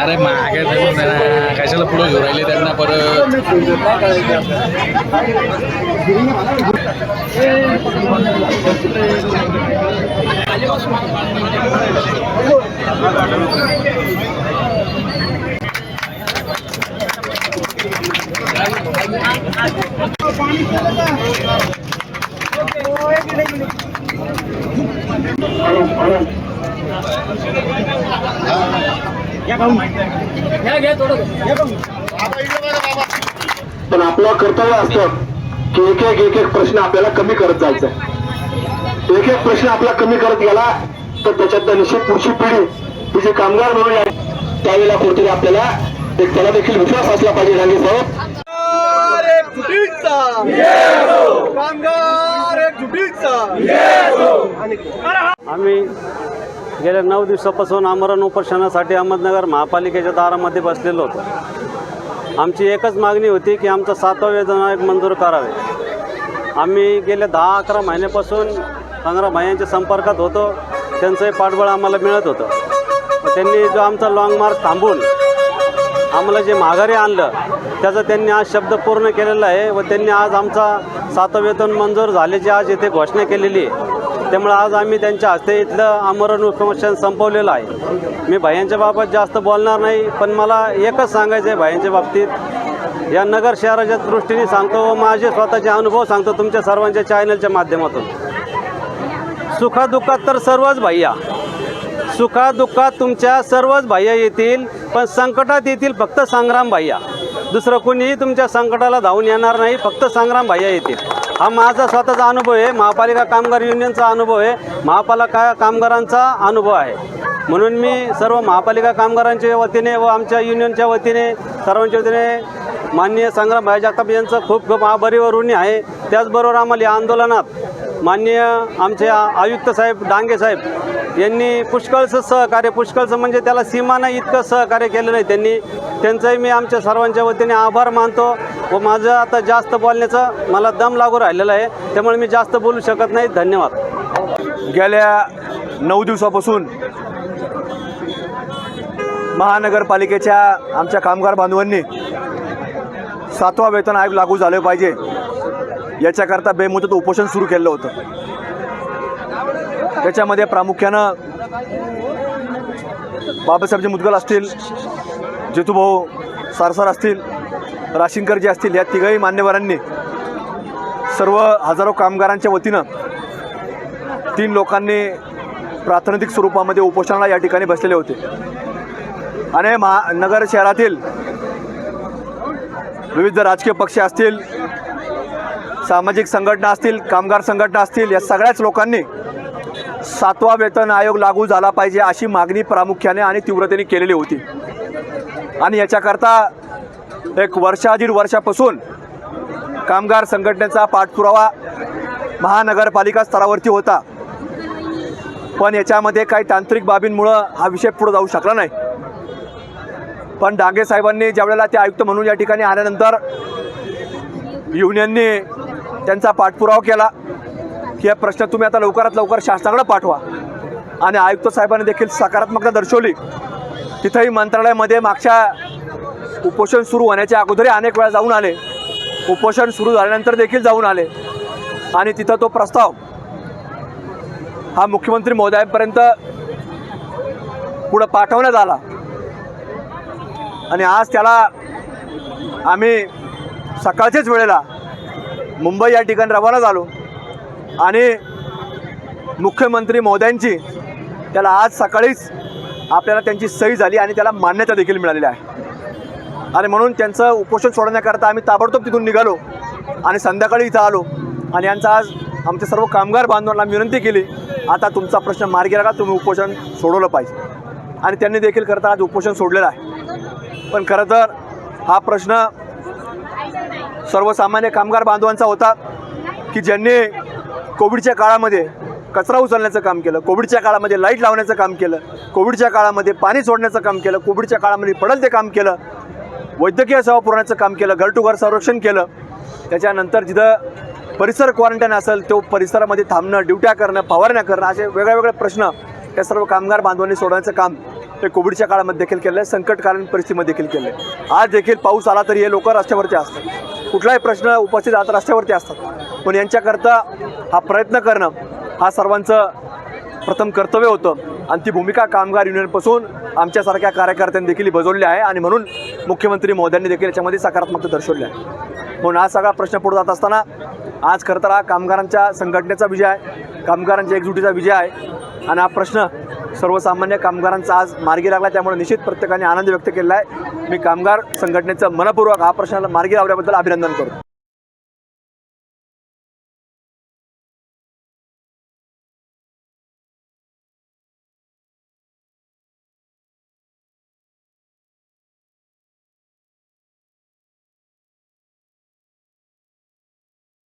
अरे मागे कशाला पुढे घेऊन राहिले त्यांना परत? पण आपलं कर्तव्य असतं की एक एक एक एक प्रश्न आपल्याला कमी करत जायचा. एक एक प्रश्न आपला कमी करत गेला तर त्याच्यात निश्चित पुढची पिढी ती जे कामगार म्हणून त्यावेळेला कुठेतरी आपल्याला एक त्याला देखील विश्वास असला पाहिजे गांधी साहेब. आम्ही गेल्या नऊ दिवसापासून आमरण उपोषणासाठी अहमदनगर महापालिकेच्या दारामध्ये बसलेलो होतो. आमची एकच मागणी होती की आमचं सातवा वेतन आयोग मंजूर करावे. आम्ही गेल्या दहा अकरा महिन्यापासून पंधरा महिन्यांच्या संपर्कात होतो. त्यांचंही पाठबळ आम्हाला मिळत होतं. त्यांनी जो आमचा लाँग मार्च थांबून आम्हाला जे माघारी आणलं त्याचा त्यांनी आज शब्द पूर्ण केलेला आहे व त्यांनी आज आमचा सातं वेतन मंजूर झाल्याची आज येथे घोषणा केलेली आहे. त्यामुळे आज आम्ही त्यांच्या हस्ते इथलं आमरण उपोषण संपवलेलं आहे. मी भायांच्या बाबत जास्त बोलणार नाही पण मला एकच सांगायचं आहे भायांच्या बाबतीत. या नगर शहराच्या दृष्टीने सांगतो व माझे स्वतःचे अनुभव सांगतो तुमच्या सर्वांच्या चॅनलच्या माध्यमातून. सुखादुःखात तर सर्वच भैया सुखादुःखात तुमच्या सर्वच भैया येतील पण संकटात येतील फक्त संग्राम भैया दुसरं कुणीही तुमच्या संकटाला धावून येणार नाही फक्त संग्राम भैया येतील. हा माझा स्वतःचा अनुभव आहे. महापालिका कामगार युनियनचा अनुभव आहे. महापालिका कामगारांचा अनुभव आहे. म्हणून मी सर्व महापालिका कामगारांच्या वतीने व आमच्या युनियनच्या वतीने सर्वांच्या वतीने माननीय संग्राम भाई जगताप यांचं खूप खूप आभारी व ऋणी आहे. त्याचबरोबर आम्हाला या आंदोलनात माननीय आमचे आयुक्त साहेब डांगे साहेब यांनी पुष्कळचं सहकार्य पुष्कळचं म्हणजे त्याला सीमा नाही इतकं सहकार्य केलेलं आहे. त्यांनी त्यांचंही मी आमच्या सर्वांच्या वतीने आभार मानतो व माझं आता जास्त बोलण्याचं मला दम लागू राहिलेला आहे. त्यामुळे मी जास्त बोलू शकत नाही. धन्यवाद. गेल्या नऊ दिवसापासून महानगरपालिकेच्या आमच्या कामगार बांधवांनी सातवा वेतन आयोग लागू झालं पाहिजे. याच्याकरता बेमुदत उपोषण सुरू केलं होतं. त्याच्यामध्ये प्रामुख्यानं बाबासाहेबजे मुदगल असतील जेतुभाऊ सारसार असतील राशिंकरजी असतील या तिघही मान्यवरांनी सर्व हजारो कामगारांच्या वतीनं तीन लोकांनी प्राथमिक स्वरूपामध्ये उपोषणाला या ठिकाणी बसलेले होते. आणि महा नगर शहरातील विविध राजकीय पक्ष असतील सामाजिक संघटना असतील कामगार संघटना असतील या सगळ्याच लोकांनी सातवा वेतन आयोग लागू झाला पाहिजे अशी मागणी प्रामुख्याने आणि तीव्रतेने केलेली होती. आणि याच्याकरता एक वर्षा दीड वर्षापासून कामगार संघटनेचा पाठपुरावा महानगरपालिका स्तरावरती होता. पण याच्यामध्ये काही तांत्रिक बाबींमुळं हा विषय पुढे जाऊ शकला नाही. पण डांगे साहेबांनी ज्यावेळेला ते आयुक्त म्हणून या ठिकाणी आल्यानंतर युनियनने त्यांचा पाठपुरावा केला. की हा प्रश्न तुम्ही आता लवकरात लवकर शासनाकडे पाठवा. आणि आयुक्त साहेबांनी देखील सकारात्मकता दर्शवली. तिथंही मंत्रालयामध्ये मागच्या उपोषण सुरू होण्याच्या अगोदरही अनेक वेळा जाऊन आले. उपोषण सुरू झाल्यानंतर देखील जाऊन आले. आणि तिथं तो प्रस्ताव हा मुख्यमंत्री महोदयांपर्यंत पुढं पाठवण्यात आला. आणि आज त्याला आम्ही सकाळच्याच वेळेला मुंबई या ठिकाणी रवाना झालो. आणि मुख्यमंत्री महोदयांची त्याला आज सकाळीच आपल्याला त्यांची सही झाली आणि त्याला मान्यता देखील मिळालेली आहे. आणि म्हणून त्यांचं उपोषण सोडण्याकरता आम्ही ताबडतोब तिथून निघालो आणि संध्याकाळी इथं आलो. आणि यांचा आज आमच्या सर्व कामगार बांधवांना विनंती केली आता तुमचा प्रश्न मार्गी लागा तुम्ही उपोषण सोडवलं पाहिजे. आणि त्यांनी देखील करता आज उपोषण सोडलेलं आहे. पण खरं तर हा प्रश्न सर्वसामान्य कामगार बांधवांचा होता की ज्यांनी कोविडच्या काळामध्ये कचरा उचलण्याचं काम केलं कोविडच्या काळामध्ये लाइट लावण्याचं काम केलं कोविडच्या काळामध्ये पाणी सोडण्याचं काम केलं कोविडच्या काळामध्ये पडल ते काम केलं वैद्यकीय सेवा पुरवण्याचं काम केलं घर टू घर संरक्षण केलं. त्याच्यानंतर जिथं परिसर क्वारंटाईन असेल तो परिसरामध्ये थांबणं ड्युट्या करणं फवारण्या करणं असे वेगळे वेगळे प्रश्न त्या सर्व कामगार बांधवांनी सोडवण्याचं काम ते कोविडच्या काळामध्ये देखील केलं आहे संकटकालीन परिस्थितीमध्ये देखील केलं आहे आज देखील पाऊस आला तरी हे लोक रस्त्यावरती असतात. कुठलाही प्रश्न उपस्थित आता रस्त्यावरती असतात. पण यांच्याकरता हा प्रयत्न करणं हा सर्वांचं प्रथम कर्तव्य होतं. आणि ती भूमिका कामगार युनियनपासून आमच्यासारख्या कार्यकर्त्यांनी देखील आहे आणि म्हणून मुख्यमंत्री मोदयांनी देखील याच्यामध्ये सकारात्मकता दर्शवली आहे. म्हणून हा सगळा प्रश्न पुढे जात असताना आज खरं तर हा कामगारांच्या संघटनेचा विजय आहे. कामगारांच्या एकजुटीचा विजय आहे. आणि हा प्रश्न सर्वसामान्य कामगारांचा आज मार्गी लागला त्यामुळे निश्चित प्रत्येकाने आनंद व्यक्त केला आहे. मी कामगार संघटनेचं मनपूर्वक हा प्रश्नाला मार्गी लावल्याबद्दल अभिनंदन करतो.